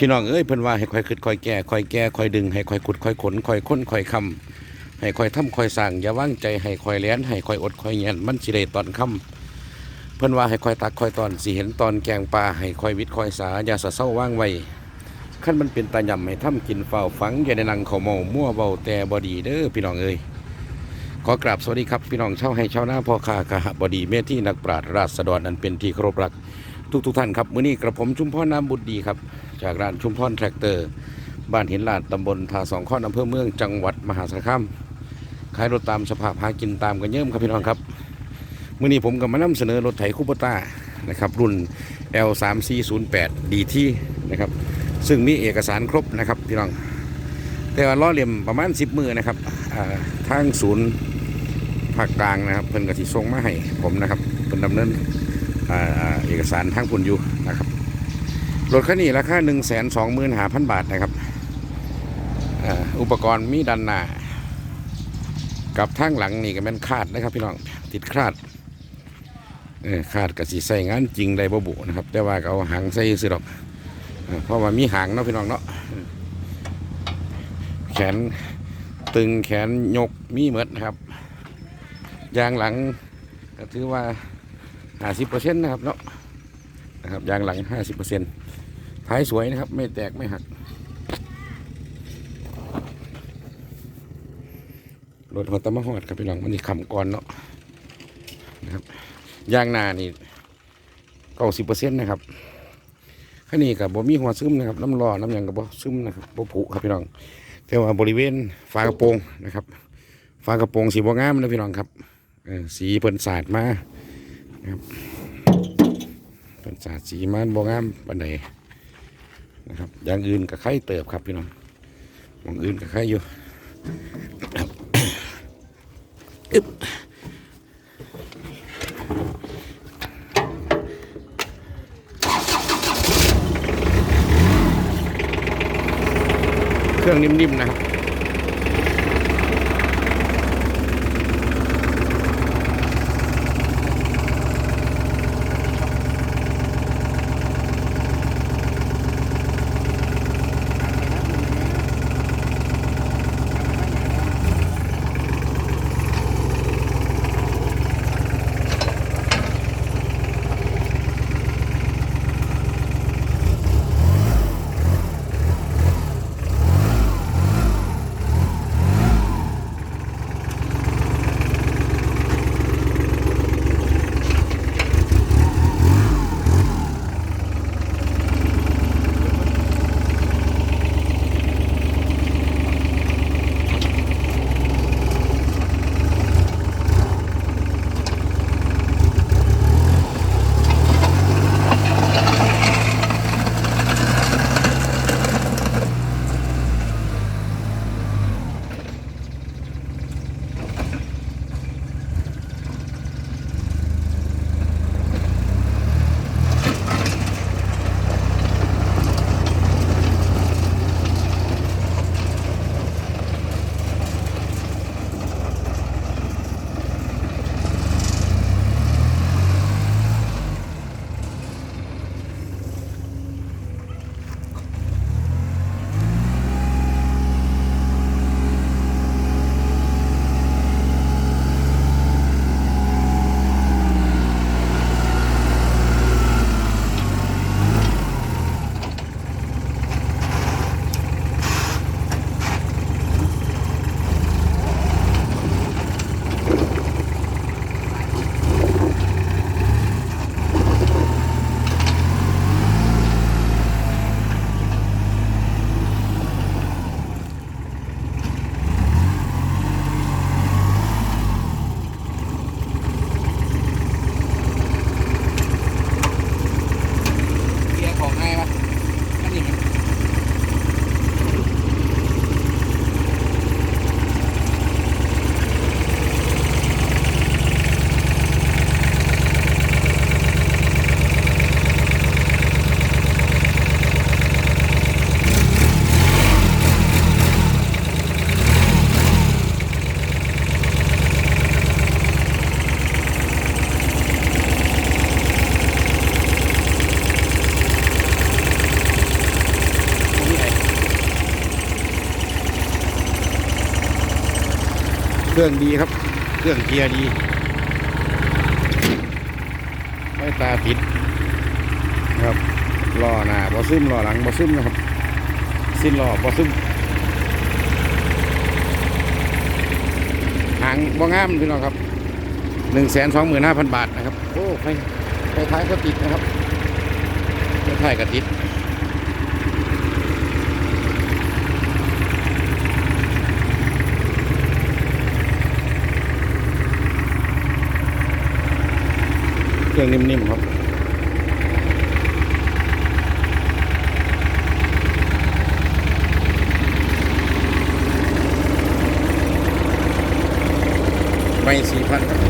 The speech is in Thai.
พี่น้องเอ้ยเพิ่นว่าให้ค่อยคิดค่อยแก้ค่อยแก้ค่อยดึงให้ค่อยขุดค่อยขนค่อยค้นค่อยคำให้ค่อยทำค่อยสร้างอย่าวางใจให้ค่อยแลนให้ค่อยอดค่อยเงียนมันสิได้ตอนค่ำเพิ่นว่าให้ค่อยตักค่อยตอนสิเห็นตอนแกงปลาให้ค่อยวิทย์ค่อยสาอย่าสะเศร้าว่างไว้ขั้นมันเป็นตาย่ำให้ทำกินเฝ้าฝังอย่าได้นั่งเขาเมามั่วเบาแต่บดีเด้อพี่น้องเอ้ยขอกราบสวัสดีครับพี่น้องเช่าให้เช่าวหน้าพ่อค้ากะหบดีเมที่นักปราชญ์ราษฎรอันเป็นที่เคารพรัก ทุกทุกๆท่านครับมื้อนี้กระผมชุมพรน้ำบุตรดีครับ จากร้านชุมพรแทรกเตอร์ บ้านหินลาดตำบลทาสองข้อนอำเภอเมืองจังหวัดมหาสารคามขายรถตามสภาพหากินตามกันเยิ่มครับพี่น้องครับมื้อนี้ผมก็มานำเสนอรถไถคูปต้านะครับรุ่น L3408 DT นะครับซึ่งมีเอกสารครบนะครับพี่น้อง แต่ว่าล้อเลี่ยมประมาณ 10 มือนะครับทางศูนย์ภาคกลางนะครับเพิ่นก็สิส่งมาให้ผมนะครับเพิ่นดำเนินเอกสารทางคุณอยู่นะครับ รถคันนี้ราคาหนึ่งแสนสองหมื่นหาพันบาทนะครับอุปกรณ์มีดันหน้ากับทางหลังนี่ก็เป็นคาดนะครับ พี่น้องติดคาดคาดกับสีใส่งานจริงได้บ่บุนะครับ แต่ว่าเขาหางใส่สิหรอกเพราะว่ามีหางเนาะพี่น้องเนาะแขนตึงแขนยกมีเหมือนครับยางหลังก็ถือว่า 50%นะครับเนาะนะครับยางหลัง 50% ท้ายสวยนะครับ ไม่แตกไม่หักรถหัวตะมะฮอดครับพี่น้องมันนี่ขำก่อนเนาะนะครับยางนานี่เก้าสิบเปอร์เซ็นต์นะครับข้างนี้กับบ่มีหัวซึมนะครับ น้ำรอน้ำยังกับบ่ซึมนะครับบ่ผุครับพี่น้องแต่ว่าบริเวณฝากระโปรงนะครับฝากระโปรงสีบ่งามนะพี่น้องครับสีเพิ่นสาดมาครับเป็นสาดสีมันบองามปันใด นะครับอย่างอื่นกับไข่เติบครับพี่น้องอย่างอื่นกับไข่อยู่อึบเครื่องนิ่มๆนะครับ ครื่องดีครับ เครื่องเกียร์ดี ไม่ตาติดครับล้อหน้าบ่ซึมล้อหลังบ่ซึมนะครับ สิ้นล้อบ่ซึมหางบ่งามพี่น้องครับหนึ่งแสนสองหมื่นห้าพันบาทนะครับ โอ้ไฟไฟท้ายก็ติดนะครับไฟท้ายก็ติด รื่องนิ่มๆครับไม่สี่พันครับ